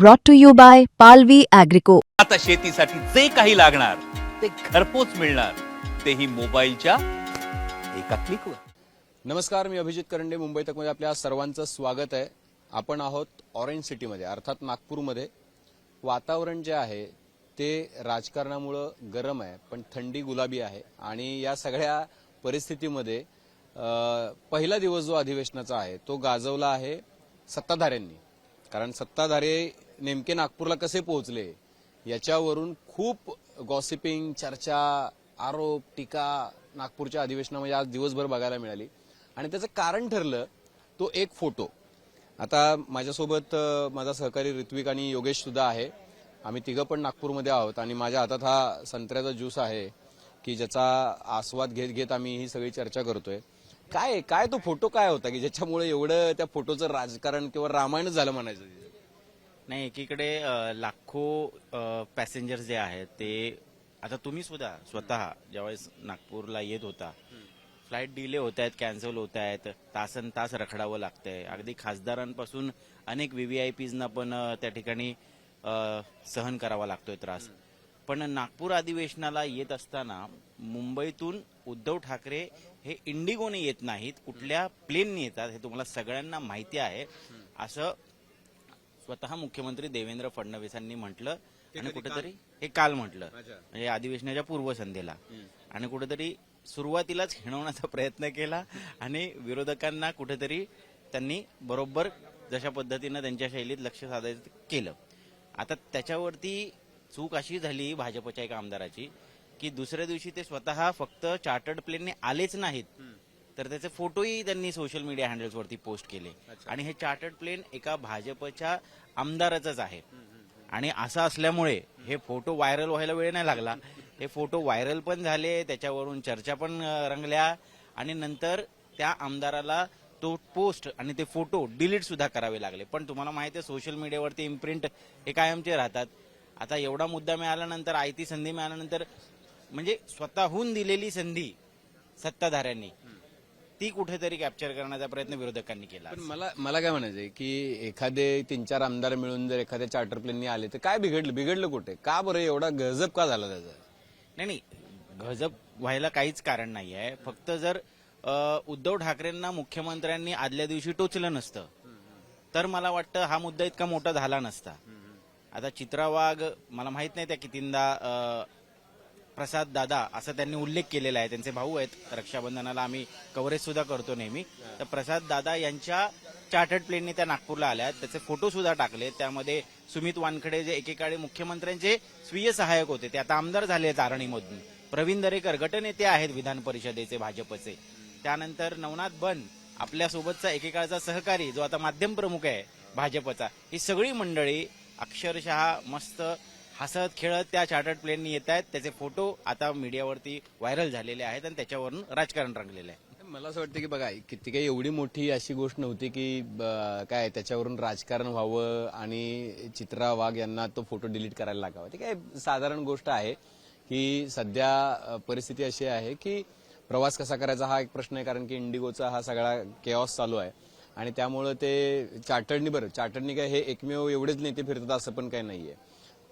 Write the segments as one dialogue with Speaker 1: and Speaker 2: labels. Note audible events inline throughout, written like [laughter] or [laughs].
Speaker 1: brought to you by Palvi Agrico.
Speaker 2: आता शेतीसाठी जे काही लागणार ते घरपोच मिळणार. तेही मोबाईलच्या एका क्लिकवर
Speaker 3: नमस्कार मी अभिजित करंडे मुंबई तकमध्ये आपल्या सर्वांचं स्वागत आहे. आपण आहोत ऑरेंज सिटीमध्ये अर्थात नागपूरमध्ये. वातावरण जे आहे ते राजकारणामुळं गरम आहे पण थंडी गुलाबी आहे. आणि या सगळ्या परिस्थितीमध्ये पहिला दिवस जो अधिवेशनाचा आहे तो गाजवला आहे सत्ताधाऱ्यांनी. कारण सत्ताधारे नेमके नागपूरला कसे पोहोचले? याच्यावरून खूप गॉसिपिंग चर्चा आरोप टीका नागपूरच्या अधिवेशनामध्ये आज दिवसभर बघायला मिळाली. आणि त्याचं कारण ठरलं तो एक फोटो. आता माझ्यासोबत माझा सहकारी ऋत्विक आणि योगेश सुद्धा आहे. आम्ही तिघं पण नागपूरमध्ये आहोत आणि माझ्या हातात हा संत्र्याचा ज्यूस आहे की ज्याचा आस्वाद घेत घेत आम्ही ही सगळी चर्चा करतोय. काय काय तो फोटो काय होता की ज्याच्यामुळे एवढं त्या फोटोचं राजकारण किंवा रामायण झालं म्हणायचं?
Speaker 4: नाही एकीकडे लाखो पॅसेंजर्स जे आहेत ते आता तुम्ही सुद्धा स्वतः ज्यावेळेस नागपूरला येत होता फ्लाईट डिले होत आहेत कॅन्सल होत आहेत तासन तास रखडावं लागतंय. अगदी खासदारांपासून अनेक व्हीव्हीआयपीजना पण त्या ठिकाणी सहन करावा लागतोय त्रास. पण नागपूर अधिवेशनाला येत असताना मुंबईतून उद्धव ठाकरे हे इंडिगोने येत नाहीत कुठल्या प्लेनने येतात हे तुम्हाला सगळ्यांना माहिती आहे. असं स्वतः मुख्यमंत्री देवेंद्र फडणवीसांनी म्हटलं आणि कुठेतरी हे काल म्हटलं. म्हणजे अधिवेशनाच्या पूर्वसंध्येला. आणि कुठेतरी सुरुवातीलाच हिणवण्याचा प्रयत्न केला आणि विरोधकांना कुठेतरी त्यांनी बरोबर जशा पद्धतीनं त्यांच्या शैलीत लक्ष साधायचं केलं. आता त्याच्यावरती चूक अशी झाली भाजपच्या एका आमदाराची की दुसऱ्या दिवशी ते स्वतः फक्त चार्टर्ड प्लेनने आलेच नाहीत. तर त्याचे फोटोही त्यांनी सोशल मीडिया हँडल्सवरती पोस्ट केले. आणि हे चार्टर्ड प्लेन एका भाजपच्या आमदाराचंच आहे. आणि असं असल्यामुळे हे फोटो व्हायरल व्हायला वेळ नाही लागला. हे फोटो व्हायरल पण झाले त्याच्यावरून चर्चा पण रंगल्या आणि नंतर त्या आमदाराला तो पोस्ट आणि ते फोटो डिलीट सुद्धा करावे लागले. पण तुम्हाला माहिती आहे सोशल मीडियावरती इम्प्रिंट हे कायमचे राहतात. आता एवढा मुद्दा मिळाल्यानंतर आयती संधी मिळाल्यानंतर म्हणजे स्वतःहून दिलेली संधी सत्ताधाऱ्यांनी ती कुठेतरी कॅप्चर करण्याचा प्रयत्न विरोधकांनी केला
Speaker 3: पण मला मला काय म्हणायचंय की एखादे तीन चार आमदार मिळून जर एखाद्या चार्टर प्लेननी आले तर काय बिघडलं? बिघडलं कुठे? का बरं एवढा गजब का झाला त्याचा?
Speaker 4: नाही नाही. गजब व्हायला काहीच कारण नाही आहे फक्त जर उद्धव ठाकरेंना मुख्यमंत्र्यांनी आदल्या दिवशी टोचलं नसतं तर मला वाटतं हा मुद्दा इतका मोठा झाला नसता. आता चित्रा वाघ मला माहीत नाही त्या कितींदा प्रसाद दादा असा त्यांनी उल्लेख केलेला आहे. त्यांचे भाऊ आहेत. रक्षाबंधनाला आम्ही कव्हरेज सुद्धा करतो नेहमी. तर प्रसाद दादा यांच्या चार्टर्ड प्लेनने त्या नागपूरला आल्या. आहेत त्याचे फोटो सुद्धा टाकले. त्यामध्ये सुमित वानखडे जे एकेकाळी मुख्यमंत्र्यांचे स्वीय सहाय्यक होते. ते आता आमदार झाले आहेत आरणीमधून. प्रवीण दरेकर गटनेते आहेत विधान परिषदेचे भाजपचे. त्यानंतर नवनाथ बन आपल्यासोबतचा एकेकाळचा सहकारी जो आता माध्यम प्रमुख आहे भाजपचा. ही सगळी मंडळी अक्षरशः मस्त हसत खेळत त्या चार्टर्ड प्लेननी येत आहेत. त्याचे फोटो आता मीडियावरती व्हायरल झालेले आहेत आणि त्याच्यावरून राजकारण रंगलेलं आहे.
Speaker 3: मला असं वाटतं की बघा किती काही एवढी मोठी अशी गोष्ट नव्हती की ब- काय त्याच्यावरून राजकारण व्हावं आणि चित्रा वाघ यांना तो फोटो डिलीट करायला लागावा. ते काय साधारण गोष्ट आहे की सध्या परिस्थिती अशी आहे की प्रवास कसा करायचा हा एक प्रश्न आहे कारण की इंडिगोचा हा सगळा केऑस चालू आहे. आणि त्यामुळं ते चार्टर्डनी बरं चार्टर्डनी काय हे एकमेव एवढेच नेते फिरतात असं पण काही नाहीये.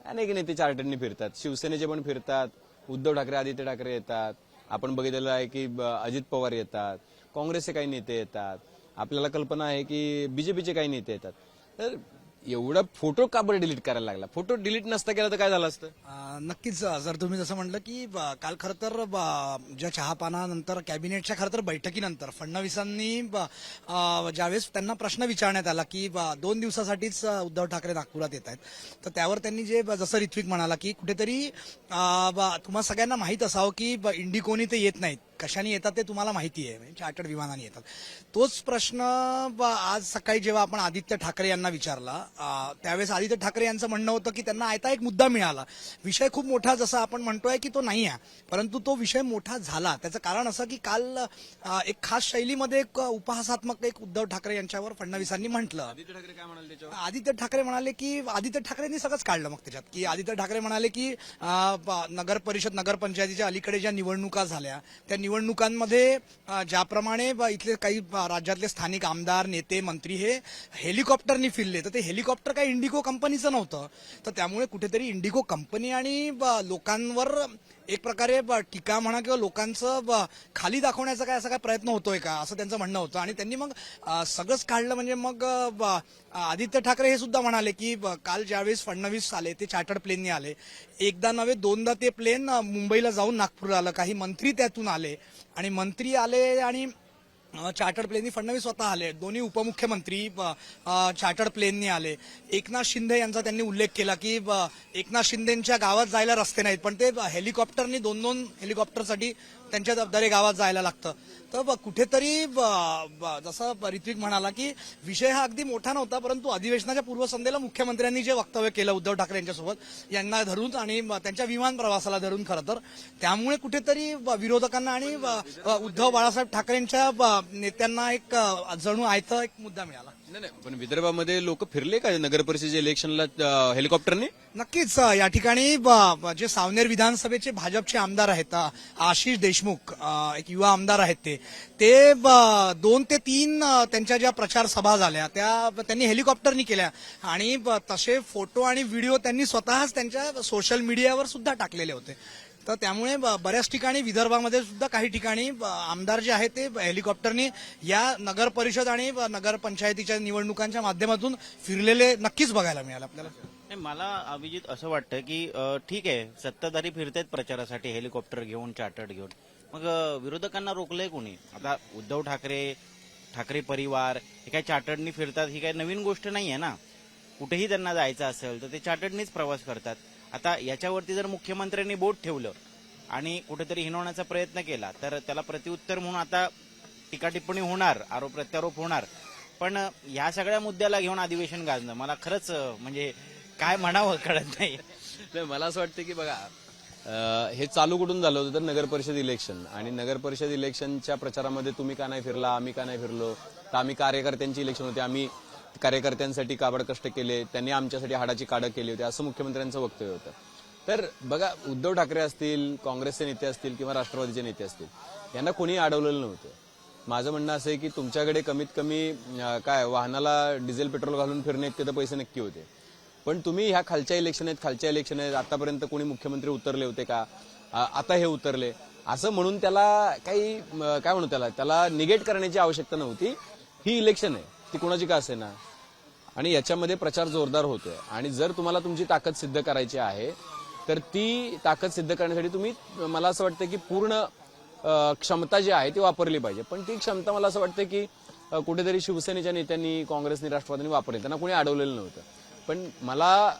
Speaker 3: अनेक नेते चार्टरनी फिरतात. शिवसेनेचे पण फिरतात. उद्धव ठाकरे आदित्य ठाकरे येतात. आपण बघितलेलं आहे की ब- अजित पवार येतात. काँग्रेसचे काही नेते येतात. आपल्याला कल्पना आहे की बीजेपीचे काही नेते येतात. तर एवढं फोटो का बरं डिलीट करायला लागला? फोटो डिलीट नसता केला तर काय झालं असतं?
Speaker 5: अं, नक्कीच जर तुम्ही जसं म्हटलं की ब- काल खरं तर ब- ज्या चहापानानंतर कॅबिनेटच्या खरं तर बैठकीनंतर फडणवीसांनी ब- अं, ज्यावेळेस त्यांना प्रश्न विचारण्यात आला की ब- दोन दिवसासाठीच अं, उद्धव ठाकरे नागपुरात येत आहेत तर त्यावर त्यांनी जे ब- जसं ऋत्विक म्हणाला की कुठेतरी अं, ब- तुम्हाला सगळ्यांना माहीत असावं की ब- इंडिकोनी ते येत नाहीत. कशाने येतात ते तुम्हाला माहिती आहे. म्हणजे चार्टर्ड विमानाने येतात. तोच प्रश्न आज सकाळी जेव्हा आपण आदित्य ठाकरे यांना विचारला त्यावेळेस आदित्य ठाकरे यांचं म्हणणं होतं की त्यांना आयता एक मुद्दा मिळाला. विषय खूप मोठा जसा आपण म्हणतोय की तो नाही आहे परंतु तो विषय मोठा झाला. त्याचं कारण असं की काल एक खास शैलीमध्ये एक उपहासात्मक एक उद्धव ठाकरे यांच्यावर फडणवीसांनी म्हटलं.
Speaker 3: आदित्य ठाकरे काय म्हणाले त्याच्यावर?
Speaker 5: आदित्य ठाकरे म्हणाले की आदित्य ठाकरेंनी सगळंच काढलं मग त्याच्यात. की आदित्य ठाकरे म्हणाले की नगर परिषद नगरपंचायतीच्या अलीकडे ज्या निवडणुका झाल्या त्या निवडणुकांमध्ये ज्याप्रमाणे ब- इथले काही राज्यातले स्थानिक आमदार नेते मंत्री हे हेलिकॉप्टरनी फिरले. तर ते हेलिकॉप्टर काही इंडिगो कंपनीचं नव्हतं. तर त्यामुळे कुठेतरी इंडिगो कंपनी आणि ब- लोकांवर एक प्रकारे ब- टीका म्हणा किंवा लोकांचं ब- खाली दाखवण्याचा काय असा काय प्रयत्न होतोय का? असं त्यांचं म्हणणं होतं. आणि त्यांनी मग सगळंच काढलं म्हणजे मग आदित्य ठाकरे हे सुद्धा म्हणाले की काल ज्यावेळेस फडणवीस आले ते चार्टर्ड प्लेनने आले. एकदा नव्हे दोनदा ते प्लेन मुंबईला जाऊन नागपूरला आलं. काही मंत्री त्यातून आले. आणि मंत्री आले आणि चार्टर्ड प्लेननी फडणवीस स्वतः आले. दोन्ही उपमुख्यमंत्री चार्टर्ड प्लेननी आले. एकनाथ शिंदे यांचा त्यांनी उल्लेख केला की एकनाथ शिंदेच्या गावात जायला रस्ते नाहीत. पण ते हेलिकॉप्टरनी दोन दोन हेलिकॉप्टरसाठी त्यांच्या जबाबदारी गावात जायला लागतं. तर कुठेतरी ब- ब- जसं ऋत्विक म्हणाला की विषय हा अगदी मोठा नव्हता परंतु अधिवेशनाच्या पूर्वसंध्येला मुख्यमंत्र्यांनी जे वक्तव्य केलं उद्धव ठाकरे यांच्यासोबत यांना धरून आणि त्यांच्या विमान प्रवासाला धरून खरं तर त्यामुळे कुठेतरी विरोधकांना आणि उद्धव बाळासाहेब ठाकरेंच्या नेत्यांना एक जणू आयता एक मुद्दा मिळाला.
Speaker 3: नाही नाही पण विदर्भामध्ये लोक फिरले का नगर परिषदेच्या इलेक्शनला हेलिकॉप्टरने?
Speaker 5: नक्कीच अ, या ठिकाणी ब- ब- जे सावनेर विधानसभेचे भाजपचे आमदार आहेत अ, आशिष देशमुख अ, एक युवा आमदार आहेत ते. ते ब- दोन ते तीन अ, त्यांच्या ज्या प्रचार सभा झाल्या त्या त्यांनी हेलिकॉप्टरनी केल्या. आणि ब- तसे फोटो आणि व्हिडिओ त्यांनी स्वतःच त्यांच्या सोशल मीडियावर सुद्धा टाकलेले होते. तर त्यामुळे ब- बऱ्याच ठिकाणी विदर्भामध्ये सुद्धा काही ठिकाणी आमदार जे आहेत ते हेलिकॉप्टरने या नगर परिषद आणि नगरपंचायतीच्या निवडणुकांच्या माध्यमातून फिरलेले नक्कीच बघायला मिळालं आपल्याला.
Speaker 4: नाही मला अभिजित असं वाटतं की ठीक आहे सत्ताधारी फिरतायत प्रचारासाठी हेलिकॉप्टर घेऊन चार्टर्ड घेऊन. मग विरोधकांना रोखलंय कोणी? आता उद्धव ठाकरे ठाकरे परिवार हे काय चार्टर्डनी फिरतात ही काय नवीन गोष्ट नाही आहे ना? कुठेही त्यांना जायचं असेल तर ते चार्टर्डनीच प्रवास करतात. आता याच्यावरती जर मुख्यमंत्र्यांनी बोट ठेवलं आणि कुठेतरी हिनवण्याचा प्रयत्न केला तर त्याला प्रत्युत्तर म्हणून आता टीका टिप्पणी होणार आरोप प्रत्यारोप होणार. पण या सगळ्या मुद्द्याला घेऊन अधिवेशन गाजणं मला खरंच म्हणजे काय म्हणावं कळत नाही.
Speaker 3: मला असं वाटतं की बघा हे चालू कुठून झालं होतं तर नगर परिषद इलेक्शन. आणि नगर परिषद इलेक्शनच्या प्रचारामध्ये तुम्ही का नाही फिरला आम्ही का नाही फिरलो? तर आम्ही कार्यकर्त्यांची इलेक्शन होते आम्ही कार्यकर्त्यांसाठी काबड कष्ट केले त्यांनी आमच्यासाठी हाडाची काडं केली होती असं मुख्यमंत्र्यांचं वक्तव्य होतं. तर बघा उद्धव ठाकरे असतील काँग्रेसचे नेते असतील किंवा राष्ट्रवादीचे नेते असतील यांना कोणी अडवलेलं नव्हतं. माझं म्हणणं असं आहे की तुमच्याकडे कमीत कमी काय वाहनाला डिझेल पेट्रोल घालून फिरणे इतके तर पैसे नक्की होते. पण तुम्ही ह्या खालच्या इलेक्शन आहेत खालच्या इलेक्शन आहेत आतापर्यंत कोणी मुख्यमंत्री उतरले होते का? आता हे उतरले. असं म्हणून त्याला काही काय म्हणू त्याला? त्याला निगेट करण्याची आवश्यकता नव्हती. ही इलेक्शन आहे. ती कोणाची का असे ना आणि याच्यामध्ये प्रचार जोरदार होतोय. आणि जर तुम्हाला तुमची ताकद सिद्ध करायची आहे तर ती ताकद सिद्ध करण्यासाठी तुम्ही मला असं वाटतं की पूर्ण क्षमता जी आहे ती वापरली पाहिजे. पण ती क्षमता मला असं वाटतं की कुठेतरी शिवसेनेच्या नेत्यांनी काँग्रेसने राष्ट्रवादीने वापरली. त्यांना कोणी अडवलेलं नव्हतं. पण मला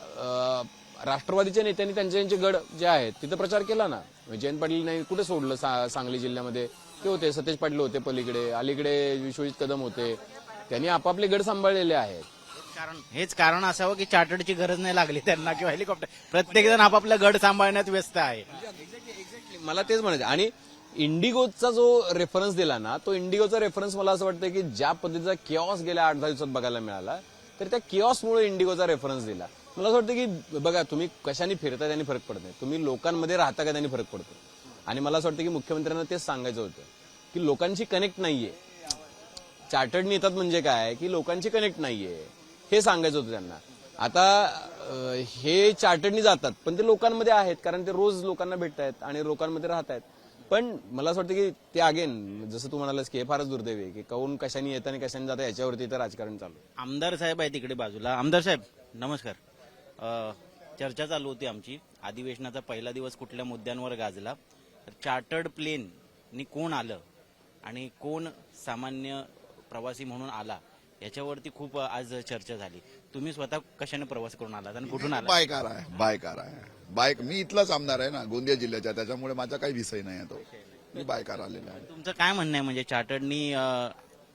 Speaker 3: राष्ट्रवादीच्या नेत्यांनी त्यांचे त्यांचे गड जे आहेत तिथं प्रचार केला ना. जयंत पाटील नाही कुठे सोडलं सा- सांगली जिल्ह्यामध्ये? ते होते सतेज पाटील होते पलीकडे अलीकडे विश्वजित कदम होते. त्यांनी आपापले गड सांभाळलेले आहेत.
Speaker 4: कारण? हेच कारण असावं की चार्टर्डची गरज नाही लागली त्यांना किंवा हेलिकॉप्टर. प्रत्येक जण आपापला गड सांभाळण्यात व्यस्त आहे.
Speaker 3: मला तेच म्हणायचं आणि इंडिगोचा जो रेफरन्स दिला ना तो इंडिगोचा रेफरन्स मला असं वाटतं की ज्या पद्धतीचा किऑस गेल्या आठ दहा दिवसात बघायला मिळाला तर त्या किऑसमुळे इंडिगोचा रेफरन्स दिला. मला असं वाटतं की बघा तुम्ही कशाने फिरता त्यांनी फरक पडत नाही. तुम्ही लोकांमध्ये राहता का त्यांनी फरक पडतो आणि मला असं वाटतं की मुख्यमंत्र्यांना तेच सांगायचं होतं की लोकांची कनेक्ट नाहीये. चार्टर्ड येतात म्हणजे काय? की लोकांची कनेक्ट नाहीये. हे सांगायचं होतं त्यांना. आता हे चार्टर्डनी जातात पण ते लोकांमध्ये आहेत कारण ते रोज लोकांना भेटत आहेत आणि लोकांमध्ये राहत आहेत पण मला असं वाटतं की ते अगेन जसं तू म्हणालास की हे फारच दुर्दैव आहे की काऊन कशाने येतं आणि कशाने जातं याच्यावरती तर राजकारण चालू
Speaker 4: आमदार साहेब आहे तिकडे बाजूला. आमदार साहेब नमस्कार. अ, चर्चा चालू होती आमची. अधिवेशनाचा पहिला दिवस कुठल्या मुद्द्यांवर गाजला? तर चार्टर्ड प्लेन नि कोण आलं? आणि कोण सामान्य प्रवासी म्हणून आला? याच्यावरती खूप आज चर्चा झाली. तुम्ही स्वतः कशाने प्रवास करून आलात आणि कुठून आला
Speaker 6: बायकार आहे बायकार आहे. बाईक मी इथलाच आमदार आहे ना गोंदिया जिल्ह्याचा त्याच्यामुळे माझा काही विषय नाही तो. मी बायकार आलेला आहे.
Speaker 4: तुमचं काय म्हणणं आहे? म्हणजे चार्टर्डनी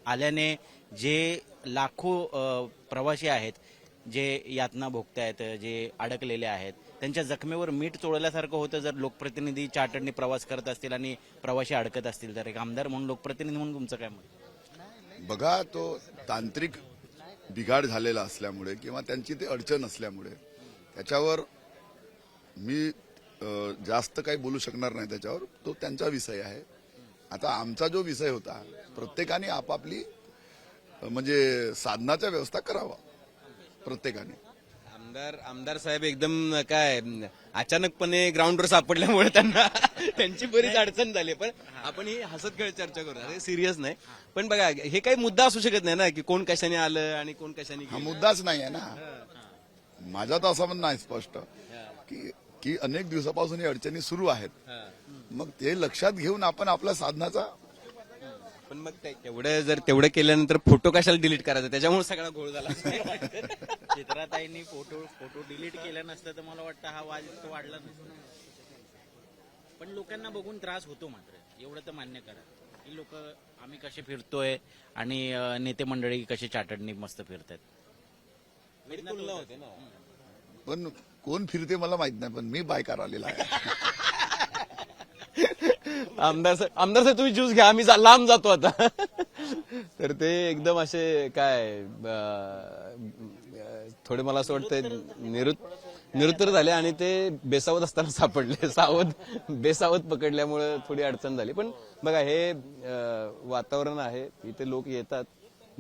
Speaker 4: आल्याने जे लाखो प्रवासी आहेत जे यातना भोगतायत जे अडकलेले आहेत त्यांच्या जखमेवर मीठ चोळल्यासारखं होतं जर लोकप्रतिनिधी चार्टर्डनी प्रवास करत असतील आणि प्रवासी अडकत असतील. तर एक आमदार म्हणून लोकप्रतिनिधी म्हणून तुमचं काय मत?
Speaker 6: बघा तो तांत्रिक बिघाड झालेला असल्यामुळे किंवा त्यांची ती अडचण असल्यामुळे त्याच्यावर मी जास्त काही बोलू शकणार नाही त्याच्यावर. तो त्यांचा विषय आहे. आता आमचा जो विषय होता प्रत्येकाने आपापली म्हणजे साधनाच्या व्यवस्था करावा. प्रत्येकाने.
Speaker 3: आमदार आमदार साहेब एकदम काय अचानकपणे ग्राउंडवर सापडल्यामुळे त्यांना त्यांची बरीच अडचण झाली. पण आपण ही हसत खेळत चर्चा करू. सिरियस नाही. पण बघा हे काही मुद्दा असू शकत नाही ना की कोण कशाने आलं आणि कोण कशाने
Speaker 6: हा
Speaker 3: गेलं.
Speaker 6: मुद्दाच नाही आहे ना. माझा तर असं म्हणणं आहे स्पष्ट. की की अनेक दिवसापासून ही अडचणी सुरू आहेत. मग ते लक्षात घेऊन आपण आपल्या साधनाचा
Speaker 3: पण मग ते- तेवढं जर तेवढं केल्यानंतर फोटो कशाला डिलीट करायचा? त्याच्यामुळे सगळा घोळ झाला. [laughs]
Speaker 4: चित्राताईंनी फोटो फोटो डिलीट केला नसतं तर मला वाटतं हा वाद इतका वाढला नसता. पण लोकांना बघून त्रास होतो मात्र. एवढं तर मान्य करा. ही लोक आम्ही कसे फिरतोय आणि नेते मंडळी कसे चाटडणी मस्त
Speaker 3: ना.
Speaker 6: पण कोण फिरते मला माहीत नाही पण मी बायकार आलेला आहे. [laughs]
Speaker 3: आमदार साहेब आमदार साहेब तुम्ही ज्यूस घ्या. आम्ही जा- लांब जातो आता. [laughs] तर ते एकदम असे काय थोडे मला असं वाटतं निरुत निरुत्तर झाले आणि ते बेसावत असताना सापडले. सावध बेसावत पकडल्यामुळे थोडी अडचण झाली. पण बघा हे वातावरण आहे. इथे लोक येतात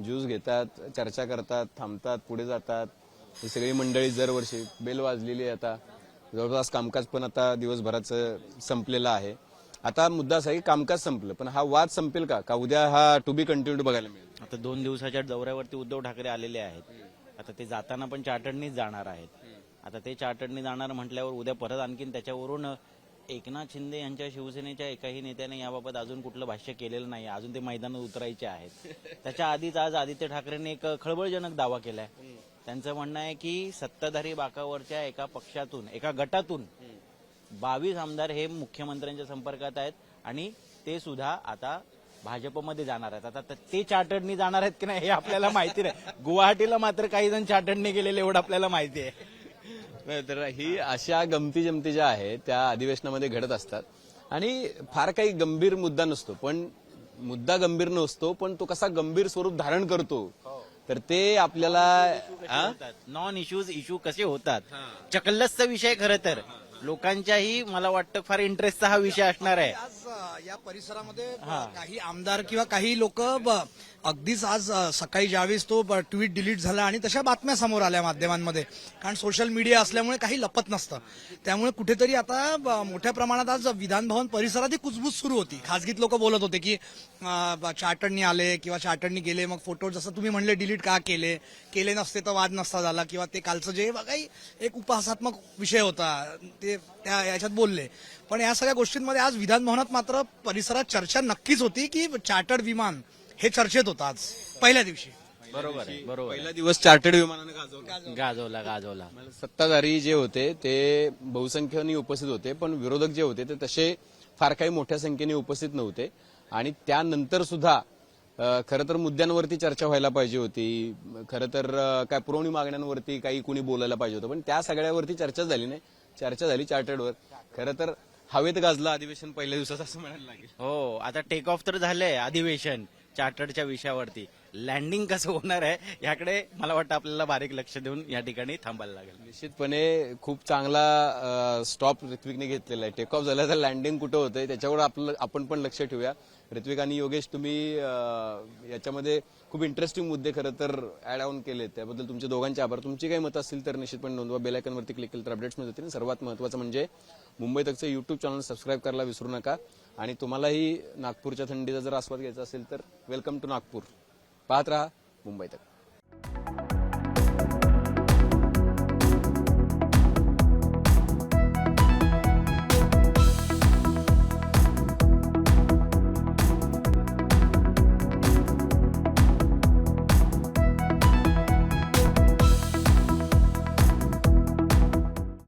Speaker 3: ज्यूस घेतात चर्चा करतात थांबतात पुढे जातात. ही सगळी मंडळी दरवर्षी बेल वाजलेली आहे आता. जवळपास कामकाज पण आता दिवसभराचं संपलेलं आहे. आता मुद्दा असा की कामकाज संपलं पण हा वाद संपेल का? का उद्या हा टू बी कंटिन्यू बघायला मिळेल?
Speaker 4: आता दोन दिवसाच्या दौऱ्यावरती उद्धव ठाकरे आलेले आहेत. आता ते जाताना पण चार्टर्डनीच जाणार आहेत. आता ते चार्टर्डनी जाणार म्हटल्यावर उद्या परत आणखीन त्याच्यावरून एकनाथ शिंदे यांच्या शिवसेनेच्या एकाही नेत्याने याबाबत अजून कुठलं भाष्य केलेलं नाही. अजून ते मैदानात उतरायचे आहेत. त्याच्या आधीच आज आदित्य ठाकरेंनी एक खळबळजनक दावा केलाय. त्यांचं म्हणणं आहे की सत्ताधारी बाकावरच्या एका पक्षातून एका गटातून बावीस आमदार हे मुख्यमंत्र्यांच्या संपर्कात आहेत आणि ते सुद्धा आता भाजपमध्ये जाणार आहेत. आता ते चार्टर्डनी जाणार आहेत की नाही हे आपल्याला माहिती नाही. गुवाहाटीला मात्र काही जण चार्टर्डने गेलेले एवढं आपल्याला माहिती आहे.
Speaker 3: तर ही अशा गमती जमती ज्या आहेत त्या अधिवेशनामध्ये घडत असतात. आणि फार काही गंभीर मुद्दा नसतो पण मुद्दा गंभीर नसतो पण तो कसा गंभीर स्वरूप धारण करतो तर ते आपल्याला?
Speaker 4: नॉन इश्यूज इश्यू कसे होतात? चकल्लसचा विषय खरं तर. लोकांच्याही मला वाटतं फार इंटरेस्टचा हा विषय असणार आहे.
Speaker 5: आज अ, या परिसरामध्ये अ, काही आमदार किंवा काही लोक अगदीच आज सकाळी ज्यावेळेस तो ट्विट डिलीट झाला आणि तशा बातम्या समोर आल्या माध्यमांमध्ये. कारण सोशल मीडिया असल्यामुळे काही लपत नसतं. त्यामुळे कुठेतरी आता मोठ्या प्रमाणात आज विधानभवन परिसरात ही कुजबूज सुरू होती. खासगीत लोक बोलत होते की चार्टर्डनी आले किंवा चार्टर्डनी गेले मग फोटो जसं तुम्ही म्हणले डिलीट का केले केले नसते तर वाद नसता झाला किंवा ते कालचं जे काही एक उपहासात्मक विषय होता ते त्या याच्यात बोलले. पण या सगळ्या गोष्टींमध्ये आज विधानभवनात मात्र परिसरात चर्चा नक्कीच होती की चार्टर्ड विमान हे चर्चेत होतं आज पहिल्या दिवशी.
Speaker 4: बरोबर आहे बरोबर
Speaker 3: पहिला दिवस चार्टर्ड विमानानं गाजवला.
Speaker 4: आहे. गाजवला. गाजवला
Speaker 3: सत्ताधारी जे होते ते बहुसंख्येने उपस्थित होते पण विरोधक जे होते ते तसे फार काही मोठ्या संख्येने उपस्थित नव्हते. आणि त्यानंतर सुद्धा अ, खरं तर मुद्द्यांवरती चर्चा व्हायला पाहिजे होती. खरं तर अ, काय पुरवणी मागण्यांवरती काही कुणी बोलायला पाहिजे होतं पण त्या सगळ्यावरती चर्चा झाली नाही. चर्चा झाली चार्टर्डवर. खरं तर हवेत गाजलं अधिवेशन पहिल्या दिवसात असं म्हणायला लागेल.
Speaker 4: हो आता टेक ऑफ तर झालंय अधिवेशन. चार्टर्डच्या विषयावरती. लँडिंग कसं होणार आहे याकडे मला वाटतं आपल्याला बारीक लक्ष देऊन या ठिकाणी थांबायला लागेल.
Speaker 3: निश्चितपणे खूप चांगला स्टॉप ऋत्विकने घेतलेला आहे. टेक ऑफ झालं तर लँडिंग कुठं होतंय त्याच्यावर आपलं आपण पण लक्ष ठेवूया. ऋत्विक आणि योगेश तुम्ही याच्यामध्ये खूप इंटरेस्टिंग मुद्दे खरं तर ऍड ऑन केले त्याबद्दल तुमचे दोघांचे आभार. तुमची काही मतं असतील तर निश्चितपणे नोंदवा. बेलायकनवरती क्लिक केलं तर अपडेट्स मिळत आणि सर्वात महत्त्वाचं म्हणजे मुंबई तकचं युट्यूब चॅनल सबस्क्राईब करायला विसरू नका. आणि तुम्हालाही नागपूरच्या थंडीचा जर आस्वाद घ्यायचा असेल तर वेलकम टू नागपूर. पाहत राहा मुंबई तक.